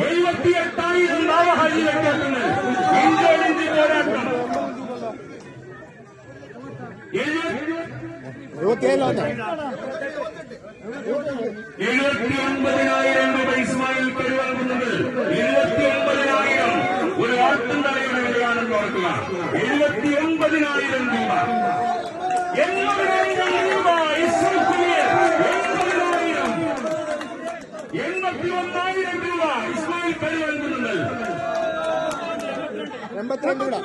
എഴുപത്തിയെട്ടായിരം നാവഹാജി വ്യക്തത്തിന് ഇന്ത്യയിലെന്തി പോരാട്ടം എഴുപത്തി ഒൻപതിനായിരം രൂപ ഇസ്മായിൽ പെരുവാകുന്നത് എഴുപത്തി ഒൻപതിനായിരം ഒരു ആട്ടം തടയുന്ന വിലയാണെന്ന് ഓർക്കുക എഴുപത്തി ഒൻപതിനായിരം രൂപ. എൺപതിനായിരം രൂപ ഇസ്രത്തിന് എൺപതിനായിരം എൺപത്തി ഒന്നായിരം കൂടെ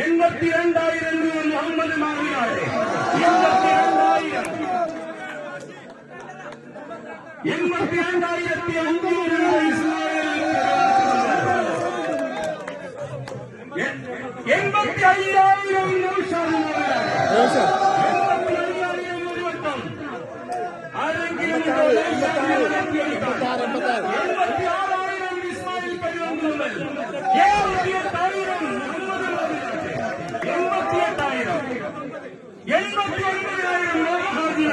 എൺപത്തി രണ്ടായിരം രൂപ മുഹമ്മദ് മാറിയാറ് എൺപത്തി രണ്ടായിരം എൺപത്തി രണ്ടായിരത്തി അഞ്ഞൂറ് രൂപ എൺപത്തി അയ്യായിരം ஏழு எட்டாயிரம் எண்பத்தி எட்டாயிரம் எண்பத்தி ஒன்பதாயிரம் எண்பத்தி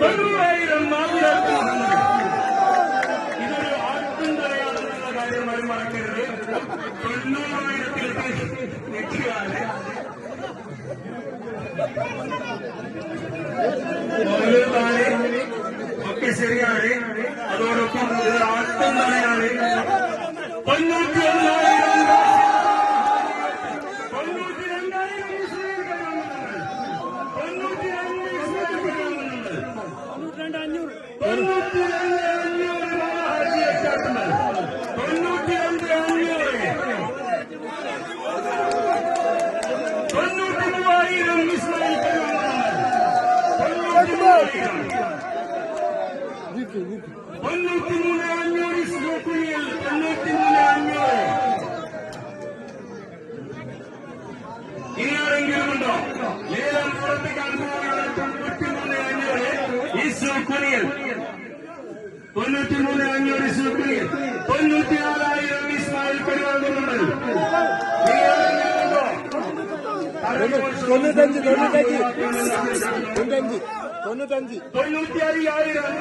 தொண்ணூறாயிரம் ശരിയാണ് അതോടൊപ്പം ഇത് ആട്ടുംതലയാണ് തൊണ്ണൂറ്റി ഒന്നായിരം തൊണ്ണൂറ്റി രണ്ടായിരം മുസ്ലിം കരുവാങ്ങുന്നത് തൊണ്ണൂറ്റി രണ്ട് ഇസ്ലാം കരുവാങ്ങുന്നത് തൊണ്ണൂറ്റി രണ്ട് അഞ്ഞൂറ് ഹാജിയെ കാട്ടുന്നത് തൊണ്ണൂറ്റി രണ്ട് അഞ്ഞൂറ് തൊണ്ണൂറ്റി മൂവായിരം ഇസ്മായിൽ കരുവാങ്ങുന്നത് തൊണ്ണൂറ്റി മൂവായിരം തൊണ്ണൂറ്റി മൂന്ന് അഞ്ഞൂറ് ഇസ്ലോക്കുനിയിൽ തൊണ്ണൂറ്റി മൂന്ന് അഞ്ഞൂറ് ഇനി ഉണ്ടോ ലേലം ഉറപ്പിക്കാൻ പോവുകയാണ് തൊണ്ണൂറ്റി മൂന്ന് അഞ്ഞൂറ് ഇസ്ലോക്കുനിയിൽ തൊണ്ണൂറ്റി മൂന്ന് അഞ്ഞൂറ് ഇസ്ലോക്കുനിയിൽ തൊണ്ണൂറ്റി നാലായിരം ഇസ്മായിൽ ഉണ്ടോ തൊണ്ണൂറ്റഞ്ച് തൊണ്ണൂറ്റഞ്ച് തൊണ്ണൂറ്റഞ്ച്. തൊണ്ണൂറ്റഞ്ച്. തൊണ്ണൂറ്റി അയ്യായിരം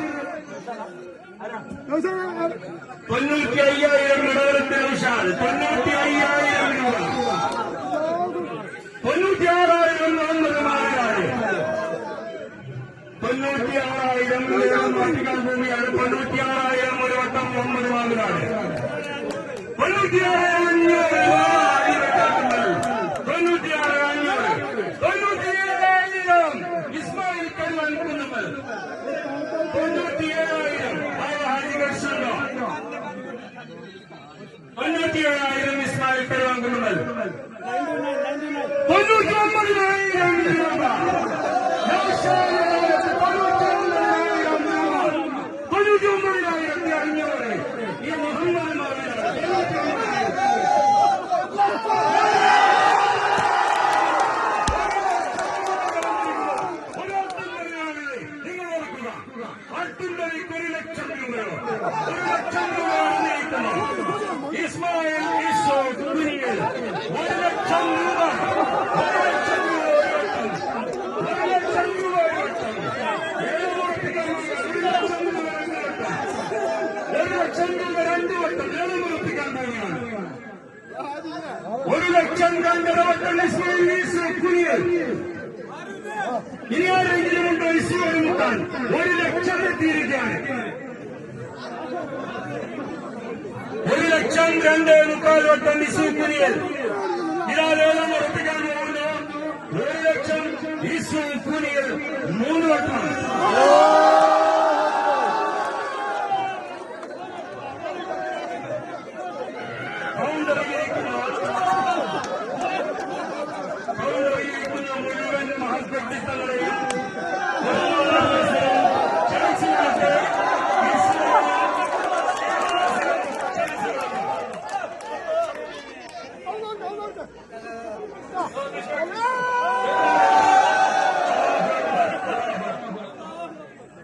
തൊണ്ണൂറ്റി അയ്യായിരം ഇടവരത്തെ വിശാൽ തൊണ്ണൂറ്റി ആറായിരം തൊണ്ണൂറ്റി ആറായിരം മാറ്റിക്കാൻ ഭൂമിയാണ്. തൊണ്ണൂറ്റി ആറായിരം ഒരു വട്ടം ഒമ്പത് മാറിയാണ് തൊണ്ണൂറ്റി ആറായിരം തൊണ്ണൂറ്റി ഏഴായിരം ഇസ്മായിൽ കരുവാൻ ഒരു ലക്ഷം രൂപയോ ഒരു ലക്ഷം രൂപയാണ് നയിക്കുന്നത് ഇസ്മായിൽ ഈശോ കുനിയിൽ ഒരു ലക്ഷം രൂപ ഒരു ലക്ഷം രൂപ ഒരു വട്ടം ഒരു ലക്ഷം രൂപ ഒരു വട്ടം ഏഴ് ഉറപ്പിക്കാൻ ഒരു ലക്ഷം രൂപ രണ്ട് വട്ടം ഒരു ലക്ഷം രൂപ രണ്ട് വട്ടം ഏഴ് ഉറപ്പിക്കാൻ പോവുകയാണ് ഒരു ലക്ഷം രണ്ടര വട്ടം ഇസ്മായിൽ ഈശോ കുനിയിൽ ഇനി ആരെങ്കിലും ഉണ്ടോ ഇസ്മായിൽ മുട്ടാൻ ഒരു ലക്ഷം എത്തിയിരിക്കുകയാണ് ഒരു ലക്ഷം രണ്ട് മുക്കാൽ വട്ടം ഇസു കുനിയൽ